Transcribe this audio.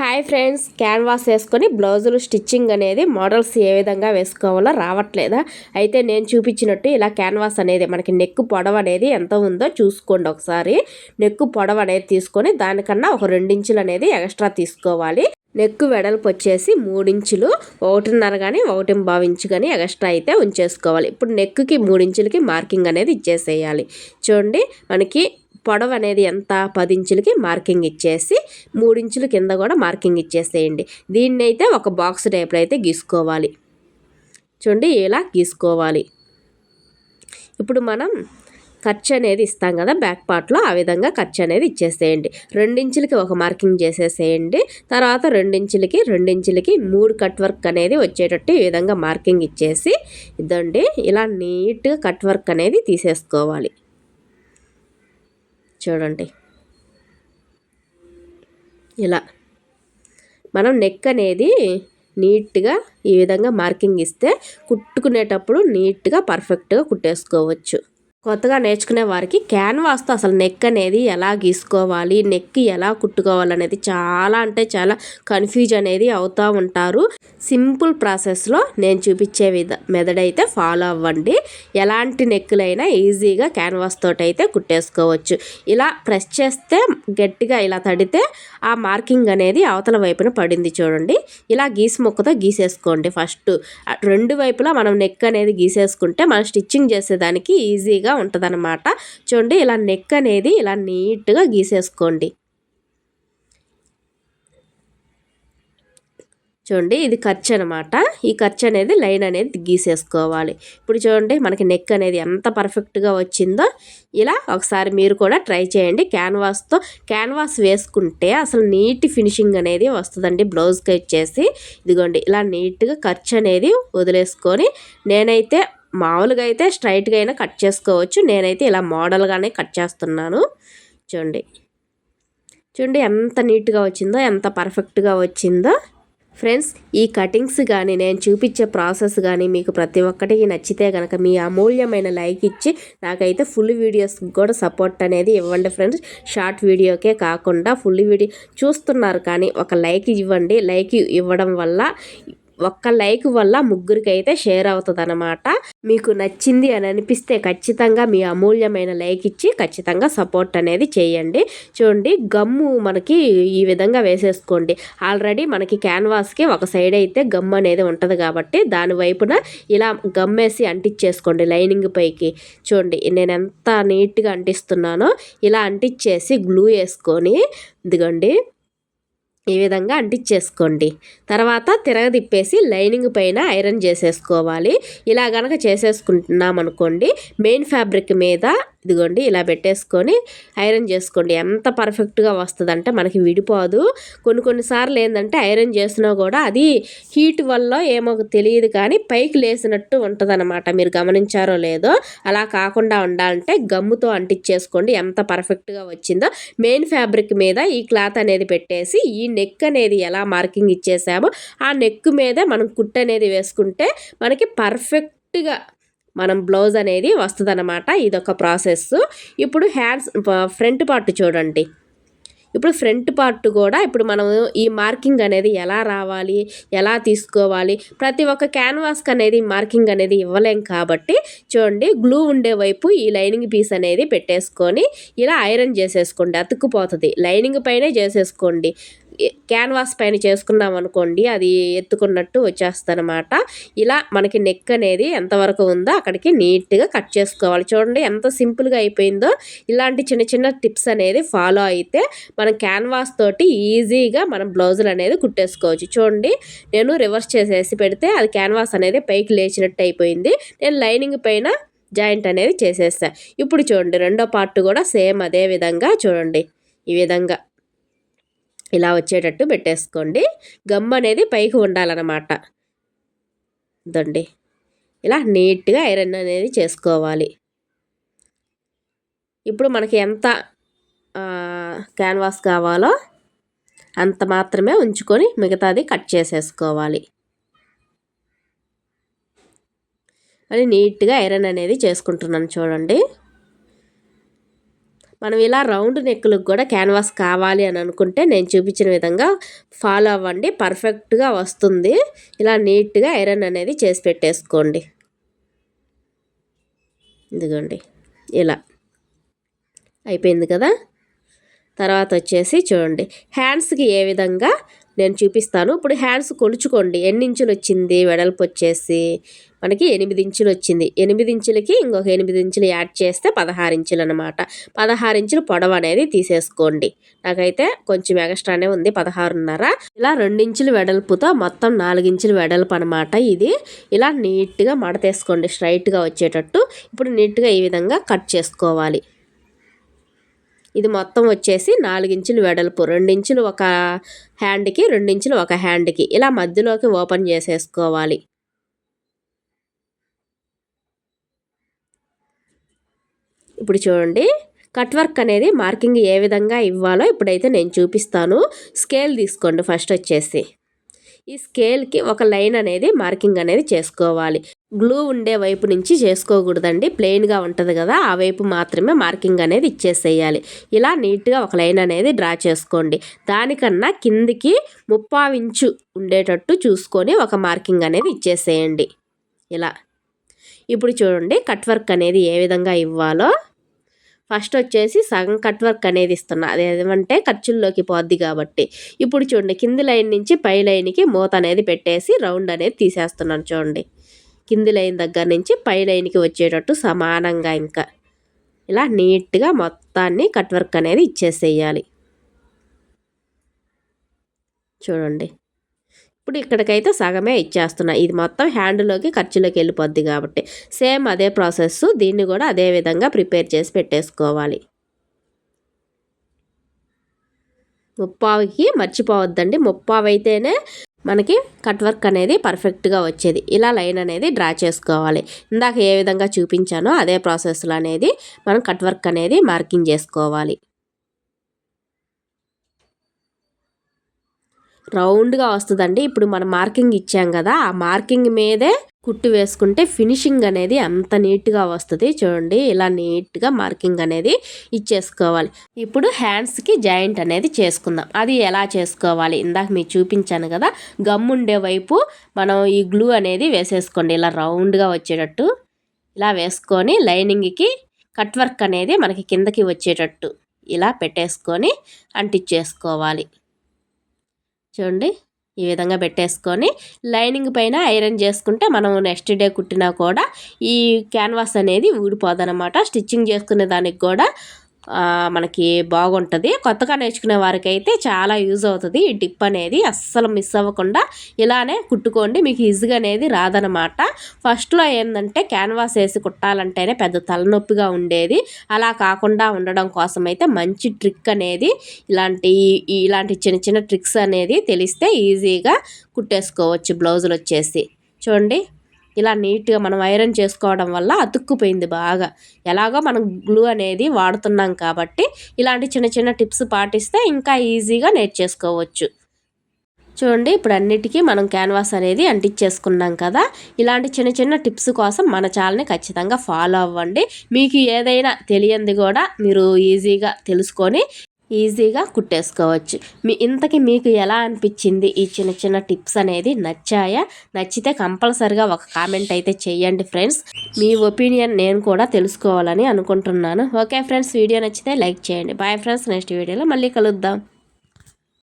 Hi friends canvas వేసుకొని బ్లౌజులు stitching అనేది మోడల్స్ ఏ విధంగా వేసుకోవాలో రావట్లేదా? అయితే నేను చూపించినట్టు ఇలా క్యాన్వాస్ అనేది మనకి నెక్కు పొడవ అనేది ఎంత ఉందో చూసుకోండి ఒకసారి. నెక్కు పొడవ అనేది తీసుకొని దానికన్నా ఒక రెండించులు అనేది ఎక్స్ట్రా తీసుకోవాలి. నెక్కు వెడల్పు వచ్చేసి మూడించులు ఒకటిన్నర కానీ ఒకటి ఇంచు కానీ ఎక్స్ట్రా అయితే ఉంచేసుకోవాలి. ఇప్పుడు నెక్కి మూడించులకి మార్కింగ్ అనేది ఇచ్చేసేయాలి. చూడండి మనకి పొడవు అనేది ఎంత? పది ఇంచులకి మార్కింగ్ ఇచ్చేసి మూడించుల కింద కూడా మార్కింగ్ ఇచ్చేసేయండి. దీన్ని అయితే ఒక బాక్స్ టైప్లో అయితే గీసుకోవాలి. చూడండి ఇలా గీసుకోవాలి. ఇప్పుడు మనం ఖర్చు అనేది ఇస్తాం కదా బ్యాక్ పార్ట్లో ఆ విధంగా ఖర్చు అనేది ఇచ్చేసేయండి. రెండించులకి ఒక మార్కింగ్ చేసేసేయండి. తర్వాత రెండించులకి రెండించులకి మూడు కట్ వర్క్ అనేది వచ్చేటట్టు ఈ విధంగా మార్కింగ్ ఇచ్చేసి ఇదండి ఇలా నీట్గా కట్ వర్క్ అనేది తీసేసుకోవాలి. చూడండి. ఇలా. మనం నెక్ అనేది నీట్గా ఈ విధంగా మార్కింగ్ ఇస్తే కుట్టుకునేటప్పుడు నీట్గా పర్ఫెక్ట్గా కుట్టేసుకోవచ్చు. కొత్తగా నేర్చుకునే వారికి క్యాన్వాస్తో అసలు నెక్ అనేది ఎలా గీసుకోవాలి నెక్ ఎలా కుట్టుకోవాలి అనేది చాలా అంటే చాలా కన్ఫ్యూజ్ అనేది అవుతూ ఉంటారు. సింపుల్ ప్రాసెస్లో నేను చూపించే విధ మెథడ్ అయితే ఫాలో అవ్వండి. ఎలాంటి నెక్కులైనా ఈజీగా క్యాన్వాస్ తోటి అయితే కుట్టేసుకోవచ్చు. ఇలా ప్రెస్ చేస్తే గట్టిగా ఇలా తడితే ఆ మార్కింగ్ అనేది అవతల వైపున పడింది చూడండి. ఇలా గీసి మొక్కతో గీసేసుకోండి ఫస్ట్. రెండు వైపులా మనం నెక్ అనేది గీసేసుకుంటే మనం స్టిచ్చింగ్ చేసేదానికి ఈజీగా ఉంటుందన్నమాట. చూడండి ఇలా నెక్ అనేది ఇలా నీట్గా గీసేసుకోండి. చూడండి ఇది ఖర్చు అనమాట ఈ ఖర్చు అనేది లైన్ అనేది గీసేసుకోవాలి. ఇప్పుడు చూడండి మనకి నెక్ అనేది ఎంత పర్ఫెక్ట్గా వచ్చిందో ఇలా ఒకసారి మీరు కూడా ట్రై చేయండి. క్యాన్వాస్తో క్యాన్వాస్ వేసుకుంటే అసలు నీట్ ఫినిషింగ్ అనేది వస్తుందండి బ్లౌజ్కి వచ్చేసి. ఇదిగోండి ఇలా నీట్గా ఖర్చు అనేది వదిలేసుకొని నేనైతే మామూలుగా అయితే స్ట్రైట్గా అయినా కట్ చేసుకోవచ్చు. నేనైతే ఇలా మోడల్గానే కట్ చేస్తున్నాను. చూడండి. చూడండి ఎంత నీట్గా వచ్చిందో ఎంత పర్ఫెక్ట్గా వచ్చిందో. ఫ్రెండ్స్ ఈ కటింగ్స్ కానీ నేను చూపించే ప్రాసెస్ కానీ మీకు ప్రతి ఒక్కటికి నచ్చితే కనుక మీ అమూల్యమైన లైక్ ఇచ్చి నాకైతే ఫుల్ వీడియోస్ కూడా సపోర్ట్ అనేది ఇవ్వండి ఫ్రెండ్స్ షార్ట్ వీడియోకే కాకుండా ఫుల్ వీడియో చూస్తున్నారు కానీ ఒక లైక్ ఇవ్వండి. లైక్ ఇవ్వడం వల్ల ఒక్క లైక్ వల్ల ముగ్గురికి అయితే షేర్ అవుతుంది అనమాట మీకు నచ్చింది అని అనిపిస్తే ఖచ్చితంగా మీ అమూల్యమైన లైక్ ఇచ్చి ఖచ్చితంగా సపోర్ట్ అనేది చేయండి. చూడండి గమ్ము మనకి ఈ విధంగా వేసేసుకోండి. ఆల్రెడీ మనకి క్యాన్వాస్కి ఒక సైడ్ అయితే గమ్ అనేది ఉంటుంది కాబట్టి దాని వైపున ఇలా గమ్మేసి అంటించేసుకోండి లైనింగ్ పైకి. చూడండి నేను ఎంత నీట్గా అంటిస్తున్నానో ఇలా అంటించేసి గ్లూ వేసుకొని ఇదిగోండి. ఈ విధంగా అంటించేసుకోండి తర్వాత తిరగదిప్పేసి లైనింగ్ పైన ఐరన్ చేసేసుకోవాలి. ఇలా గనక చేసేసుకుంటున్నాం అనుకోండి మెయిన్ ఫ్యాబ్రిక్ మీద ఇదిగోండి ఇలా పెట్టేసుకొని ఐరన్ చేసుకోండి. ఎంత పర్ఫెక్ట్గా వస్తుందంటే మనకి విడిపోదు. కొన్ని కొన్నిసార్లు ఏంటంటే ఐరన్ చేసినా కూడా అది హీట్ వల్ల ఏమో తెలియదు కానీ పైకి లేసినట్టు ఉంటుందన్నమాట. మీరు గమనించారో లేదో అలా కాకుండా ఉండాలంటే గమ్ముతో అంటించేసుకోండి. ఎంత పర్ఫెక్ట్గా వచ్చిందో. మెయిన్ ఫ్యాబ్రిక్ మీద ఈ క్లాత్ అనేది పెట్టేసి ఈ నెక్ అనేది ఎలా మార్కింగ్ ఇచ్చేసామో ఆ నెక్ మీద మనం కుట్ అనేది వేసుకుంటే మనకి పర్ఫెక్ట్గా మనం బ్లౌజ్ అనేది వస్తుంది అనమాట ఇదొక ప్రాసెస్. ఇప్పుడు హ్యాండ్స్ ఫ్రంట్ పార్ట్ చూడండి. ఇప్పుడు ఫ్రంట్ పార్ట్ కూడా ఇప్పుడు మనం ఈ మార్కింగ్ అనేది ఎలా రావాలి ఎలా తీసుకోవాలి ప్రతి ఒక్క క్యాన్వాస్కి అనేది మార్కింగ్ అనేది ఇవ్వలేం కాబట్టి చూడండి గ్లూ ఉండే వైపు ఈ లైనింగ్ పీస్ అనేది పెట్టేసుకొని ఇలా ఐరన్ చేసేసుకోండి. అతుక్కుపోతుంది. లైనింగ్ పైనే చేసేసుకోండి. క్యాన్వాస్ పైన చేసుకున్నాం అనుకోండి అది ఎత్తుకున్నట్టు వచ్చేస్తుందన్నమాట. ఇలా మనకి నెక్ అనేది ఎంతవరకు ఉందో అక్కడికి నీట్గా కట్ చేసుకోవాలి. చూడండి ఎంత సింపుల్గా అయిపోయిందో. ఇలాంటి చిన్న చిన్న టిప్స్ అనేది ఫాలో అయితే మనం క్యాన్వాస్ తోటి ఈజీగా మనం బ్లౌజులు అనేది కుట్టేసుకోవచ్చు. చూడండి నేను రివర్స్ చేసేసి పెడితే అది క్యాన్వాస్ అనేది పైకి లేచినట్టు అయిపోయింది. నేను లైనింగ్ పైన జాయింట్ అనేది చేసేస్తాను ఇప్పుడు చూడండి రెండో పార్ట్ కూడా సేమ్ అదే విధంగా చూడండి. ఈ విధంగా. ఇలా వచ్చేటట్టు పెట్టేసుకోండి. గమ్ అనేది పైకి ఉండాలన్నమాట. దండి ఇలా నీట్గా ఐరన్ అనేది చేసుకోవాలి. ఇప్పుడు మనకి ఎంత క్యాన్వాస్ కావాలో అంత మాత్రమే ఉంచుకొని మిగతాది కట్ చేసేసుకోవాలి. అని నీట్గా ఐరన్ అనేది చేసుకుంటున్నాను చూడండి. మనం ఇలా రౌండ్ నెక్లకు కూడా క్యాన్వాస్ కావాలి అని అనుకుంటే నేను చూపించిన విధంగా ఫాలో అవ్వండి. పర్ఫెక్ట్గా వస్తుంది. ఇలా నీట్గా ఐరన్ అనేది చేసి పెట్టేసుకోండి. ఇదిగోండి. ఇలా అయిపోయింది కదా? తర్వాత వచ్చేసి చూడండి. హ్యాండ్స్కి ఏ విధంగా నేను చూపిస్తాను. ఇప్పుడు హ్యాండ్స్ కొలుచుకోండి. ఎన్ని ఇంచులు వచ్చింది? వెడల్పు వచ్చేసి మనకి ఎనిమిది ఇంచులు వచ్చింది. ఎనిమిది ఇంచులకి ఇంకొక ఎనిమిది ఇంచులు యాడ్ చేస్తే పదహారు ఇంచులు అనమాట పదహారు ఇంచులు పొడవు అనేది తీసేసుకోండి. నాకైతే కొంచెం ఎక్స్ట్రానే ఉంది. పదహారున్నర. ఇలా రెండించులు వెడల్పుతో మొత్తం నాలుగించులు వెడల్పు అనమాట ఇది. ఇలా నీట్గా మడతేసుకోండి. స్ట్రైట్గా వచ్చేటట్టు. ఇప్పుడు నీట్గా ఈ విధంగా కట్ చేసుకోవాలి. ఇది మొత్తం వచ్చేసి నాలుగించులు వెడల్పు. రెండించులు ఒక హ్యాండ్కి రెండించులు ఒక హ్యాండ్కి. ఇలా మధ్యలోకి ఓపెన్ చేసేసుకోవాలి. ఇప్పుడు చూడండి. కట్ వర్క్ అనేది మార్కింగ్ ఏ విధంగా ఇవ్వాలో ఇప్పుడైతే నేను చూపిస్తాను. స్కేల్ తీసుకోండి ఫస్ట్ వచ్చేసి. ఈ స్కేల్కి ఒక లైన్ అనేది మార్కింగ్ అనేది చేసుకోవాలి. గ్లూ ఉండే వైపు నుంచి చేసుకోకూడదండి. ప్లెయిన్గా ఉంటుంది కదా ఆ వైపు మాత్రమే మార్కింగ్ అనేది ఇచ్చేసేయాలి. ఇలా నీట్గా ఒక లైన్ అనేది డ్రా చేసుకోండి. దానికన్నా కిందికి ముప్పావించు ఉండేటట్టు చూసుకొని ఒక మార్కింగ్ అనేది ఇచ్చేసేయండి. ఇలా. ఇప్పుడు చూడండి కట్ వర్క్ అనేది ఏ విధంగా ఇవ్వాలో. ఫస్ట్ వచ్చేసి సగం కట్ వర్క్ అనేది ఇస్తున్నా. అదేమంటే ఖర్చుల్లోకి పోద్ది కాబట్టి. ఇప్పుడు చూడండి కింది లైన్ నుంచి పై లైన్కి మూత అనేది పెట్టేసి రౌండ్ అనేది తీసేస్తున్నాను చూడండి. కింది లైన్ దగ్గర నుంచి పై లైన్కి వచ్చేటట్టు సమానంగా ఇంకా. ఇలా నీట్గా మొత్తాన్ని కట్ వర్క్ అనేది ఇచ్చేసేయాలి. చూడండి. ఇప్పుడు ఇక్కడికైతే సగమే ఇచ్చేస్తున్నా. ఇది మొత్తం హ్యాండ్లోకి ఖర్చులోకి వెళ్ళిపోద్ది కాబట్టి. సేమ్ అదే ప్రాసెస్. దీన్ని కూడా అదే విధంగా ప్రిపేర్ చేసి పెట్టేసుకోవాలి. ముప్పావుకి మర్చిపోవద్దండి. ముప్పావు అయితేనే మనకి కట్ వర్క్ అనేది పర్ఫెక్ట్గా వచ్చేది. ఇలా లైన్ అనేది డ్రా చేసుకోవాలి. ఇందాక ఏ విధంగా చూపించానో అదే ప్రాసెస్లో అనేది మనం కట్ వర్క్ అనేది మార్కింగ్ చేసుకోవాలి. రౌండ్గా వస్తుందండి. ఇప్పుడు మనం మార్కింగ్ ఇచ్చాం కదా ఆ మార్కింగ్ మీదే కుట్టు వేసుకుంటే ఫినిషింగ్ అనేది అంత నీట్గా వస్తుంది. చూడండి ఇలా నీట్గా మార్కింగ్ అనేది ఇచ్చేసుకోవాలి. ఇప్పుడు హ్యాండ్స్కి జాయింట్ అనేది చేసుకుందాం. అది ఎలా చేసుకోవాలి? ఇందాక మీకు చూపించాను కదా గమ్ ఉండే వైపు మనం ఈ గ్లూ అనేది వేసేసుకోండి. ఇలా రౌండ్గా వచ్చేటట్టు ఇలా వేసుకొని లైనింగ్కి కట్ వర్క్ అనేది మనకి కిందకి వచ్చేటట్టు ఇలా పెట్టేసుకొని అంటించేసుకోవాలి చూడండి. ఈ విధంగా పెట్టేసుకొని లైనింగ్ పైన ఐరన్ చేసుకుంటే మనం నెక్స్ట్ డే కుట్టినా కూడా ఈ క్యాన్వాస్ అనేది ఊడిపోదనమాట స్టిచ్చింగ్ చేసుకునే దానికి కూడా మనకి బాగుంటుంది. కొత్తగా నేర్చుకునే వారికి అయితే చాలా యూజ్ అవుతుంది ఈ టిప్ అనేది. అస్సలు మిస్ అవ్వకుండా ఇలానే కుట్టుకోండి. మీకు ఈజీగా అనేది రాదనమాట ఫస్ట్లో ఏంటంటే క్యాన్వాస్ వేసి కుట్టాలంటేనే పెద్ద తలనొప్పిగా ఉండేది. అలా కాకుండా ఉండడం కోసం అయితే మంచి ట్రిక్ అనేది ఇలాంటి ఇలాంటి చిన్న చిన్న ట్రిక్స్ అనేది తెలిస్తే ఈజీగా కుట్టేసుకోవచ్చు బ్లౌజులు వచ్చేసి. చూడండి. ఇలా నీట్గా మనం ఐరన్ చేసుకోవడం వల్ల అతుక్కుపోయింది బాగా. ఎలాగో మనం గ్లూ అనేది వాడుతున్నాం కాబట్టి ఇలాంటి చిన్న చిన్న టిప్స్ పాటిస్తే ఇంకా ఈజీగా నేర్చేసుకోవచ్చు చూడండి ఇప్పుడు అన్నిటికీ మనం క్యాన్వాస్ అనేది అంటించేసుకున్నాం కదా. ఇలాంటి చిన్న చిన్న టిప్స్ కోసం మన ఛానల్ని ఖచ్చితంగా ఫాలో అవ్వండి. మీకు ఏదైనా తెలియంది కూడా మీరు ఈజీగా తెలుసుకొని ఈజీగా కుట్టేసుకోవచ్చు. మీ ఇంతకి మీకు ఎలా అనిపించింది? ఈ చిన్న చిన్న టిప్స్ అనేది నచ్చాయా? నచ్చితే కంపల్సరిగా ఒక కామెంట్ అయితే చేయండి ఫ్రెండ్స్. మీ ఒపీనియన్ నేను కూడా తెలుసుకోవాలని అనుకుంటున్నాను. ఓకే ఫ్రెండ్స్ వీడియో నచ్చితే లైక్ చేయండి. బాయ్ ఫ్రెండ్స్ నెక్స్ట్ వీడియోలో మళ్ళీ కలుద్దాం.